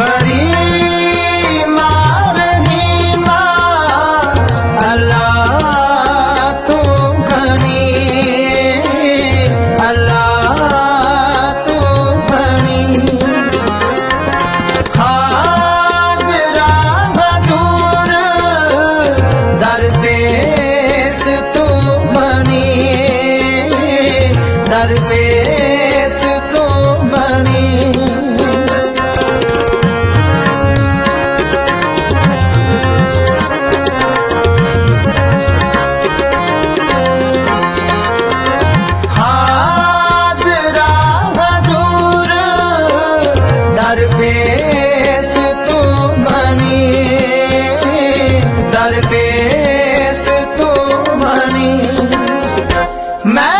ફરી ਮੈਂ